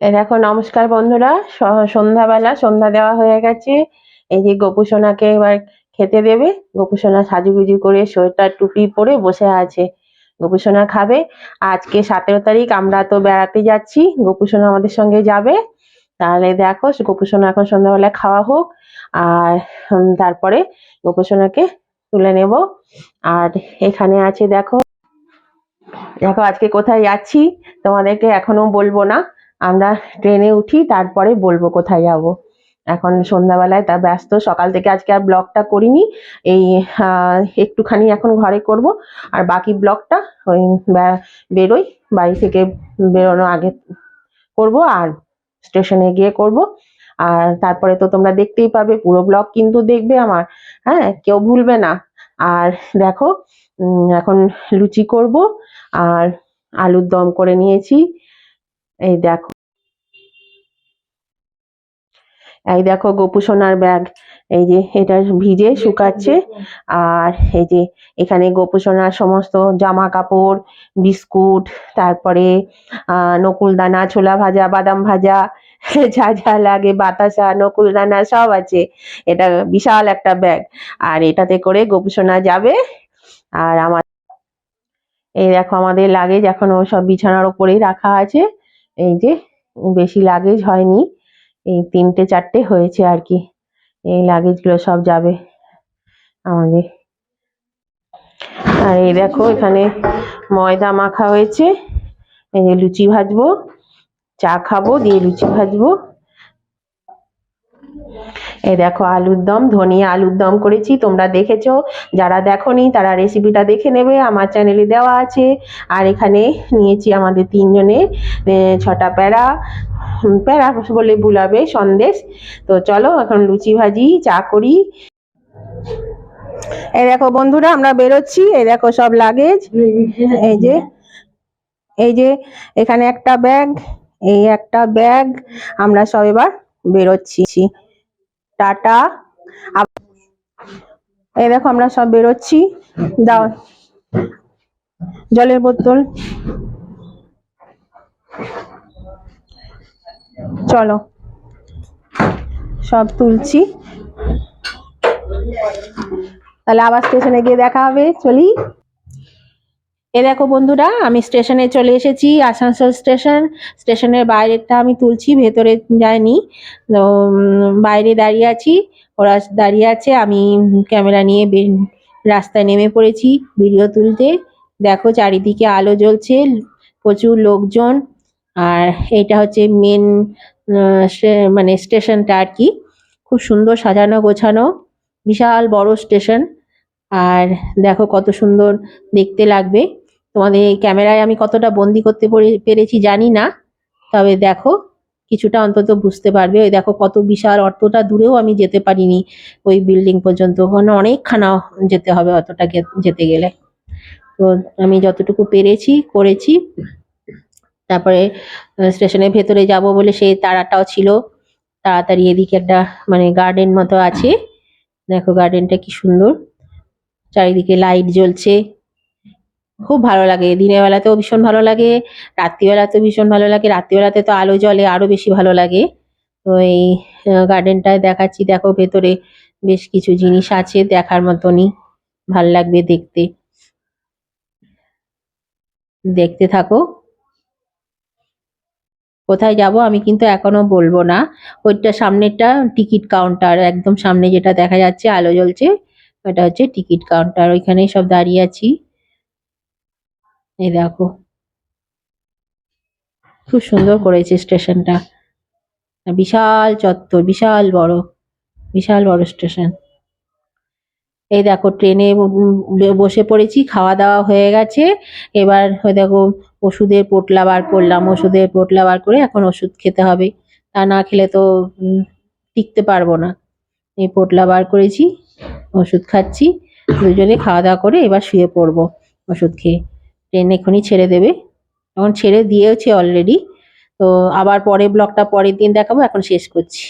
দেখো, নমস্কার বন্ধুরা সন্ধ্যাবেলা সন্ধ্যা দেওয়া হয়ে গেছে। এই যে গোপুসোনাকে এবার খেতে দেবে। গোপুসোনা সাজুগুজু করে সোয়েটার, টুপি পরে বসে আছে। গোপুসোনা খাবে। আজকে সতেরো তারিখ, আমরা তো বেড়াতে যাচ্ছি। গোপুসোনা আমাদের সঙ্গে যাবে। তাহলে দেখো গোপুসোনা এখন সন্ধ্যাবেলা খাওয়া হোক। আর তারপরে গোপুসোনাকে তুলে নেব। আর এখানে আছে দেখো দেখো আজকে কোথায় যাচ্ছি, তোমাদেরকে এখনও বলব না। আমরা ট্রেনে উঠি, তারপরে বলব কোথায় যাব। এখন সন্ধ্যাবেলায় তা ব্যস্ত, সকাল থেকে আজকে আর ব্লগটা করিনি। এই একটুখানি এখন ঘরে করব, আর বাকি ব্লগটা ওই বেরোই, বাড়ি থেকে বেরোনোর আগে করব আর স্টেশনে গিয়ে করব। আর তারপরে তো তোমরা দেখতেই পাবে, পুরো ব্লগ কিন্তু দেখবে আমার। হ্যাঁ কেউ ভুলবে না। আর দেখো এখন লুচি করব, আর আলুর দম করে নিয়েছি। এই দেখো। এই দেখো গোপু সোনার ব্যাগ। এই যে এটা ভিজে শুকাচ্ছে। আর এই যে এখানে গোপু সোনার সমস্ত জামা কাপড় বিস্কুট, তারপরে আহ নকুল দানা ছোলা ভাজা, বাদাম ভাজা, যা যা লাগে, বাতাসা নকুল দানা সব আছে। এটা বিশাল একটা ব্যাগ। আর এটাতে করে গোপু সোনা যাবে। আর আমার এই দেখো আমাদের লাগেজ এখন ও সব বিছানার উপরেই রাখা আছে। এই যে, বেশি লাগেজ হয়নি। এই তিনটে, চারটে হয়েছে আর কি। এই লাগেজগুলো সব যাবে আমাদের। আর এই দেখো, এখানে ময়দা মাখা হয়েছে। এই যে লুচি ভাজবো, চা খাব, দিয়ে লুচি ভাজবো। এই দেখো আলুর দম ধনিয়া আলুর দম করেছি তোমরা দেখেছ। যারা দেখোনি তারা রেসিপিটা দেখে নেবে আমার চ্যানেলে দেওয়া আছে। আর এখানে নিয়েছি আমাদের তিনজনের আহ, ছটা প্যারা। প্যারা বলে বুলাবে সন্দেশ। তো চলো এখন লুচি ভাজি চা করি। এই দেখো বন্ধুরা আমরা বেরোচ্ছি। এই দেখো সব লাগেজ এই যে এই যে এখানে একটা ব্যাগ এই একটা ব্যাগ আমরা সব এবার বেরোচ্ছি। টাটা। এই দেখো আমরা সব বেরোচ্ছি। দাও। জলের বোতল। চলো। সব তুলছি। তাহলে আবার স্টেশনে গিয়ে দেখা হবে। চলি। এ দেখো বন্ধুরা, আমি স্টেশনে চলে এসেছি, আসানসোল স্টেশন। স্টেশনের বাইরেটা আমি তুলছি, ভেতরে যাইনি। বাইরে দাঁড়িয়ে আছি, ওরা দাঁড়িয়ে আছে, আমি ক্যামেরা নিয়ে রাস্তায় নেমে পড়েছি ভিডিও তুলতে। দেখো চারিদিকে আলো জ্বলছে, প্রচুর লোকজন, আর এটা হচ্ছে মেন মানে স্টেশনটা আর কি। খুব সুন্দর সাজানো গোছানো, বিশাল বড় স্টেশন। আর দেখো কত সুন্দর দেখতে লাগবে। তোমাদের ক্যামেরায় আমি কতটা বন্দি করতে পরে- পেরেছি জানি না, তবে দেখো কিছুটা অন্তত বুঝতে পারবে। ওই দেখো কত বিশাল অতটা দূরেও আমি যেতে পারিনি ওই বিল্ডিং পর্যন্ত। ওখানে অনেকখানা যেতে হবে অতটা যেতে গেলে। তো আমি যতটুকু পেরেছি, করেছি। তারপরে স্টেশনের ভেতরে যাব বলে সেই তাড়াটাও ছিল। তাড়াতাড়ি এদিকে একটা মানে গার্ডেন মতো আছে। দেখো গার্ডেনটা কি সুন্দর। চারিদিকে লাইট জ্বলছে। খুব ভালো লাগে। দিনের বেলাতেও ভীষণ ভালো লাগে, রাত্রিবেলাতেও ভীষণ ভালো লাগে। রাত্রিবেলাতে তো আলো জ্বলে, আরও বেশি ভালো লাগে। তো এই গার্ডেনটায় দেখাচ্ছি। দেখো ভেতরে বেশ কিছু জিনিস আছে দেখার মতনই। ভালো লাগবে দেখতে। দেখতে থাকো। কোথায় যাব আমি কিন্তু এখনও বলব না। ওইটা সামনেরটা টিকিট কাউন্টার একদম সামনে যেটা দেখা যাচ্ছে, আলো জ্বলছে। ওটা হচ্ছে টিকিট কাউন্টার, ওইখানেই সব দাঁড়িয়ে আছি। এই দেখো। খুব সুন্দর করেছে স্টেশনটা। বিশাল চত্বর, বিশাল বড় বিশাল বড় স্টেশন। এই দেখো, ট্রেনে বসে পড়েছি, খাওয়া দাওয়া হয়ে গেছে। এবার দেখো, ওষুধের পোটলা বার করলাম, ওষুধের পোটলা বার করে এখন ওষুধ খেতে হবে। তা না খেলে তো টিকতে পারব না। এই পোটলা বার করেছি। ওষুধ খাচ্ছি। দুজনে খাওয়া দাওয়া করে এবার শুয়ে পড়ব ওষুধ খেয়ে। ট্রেন এখনই ছেড়ে দেবে। এখন ছেড়ে দিয়েওছে অলরেডি তো আবার পরে ব্লগটা পরের দিন দেখাবো, এখন শেষ করছি।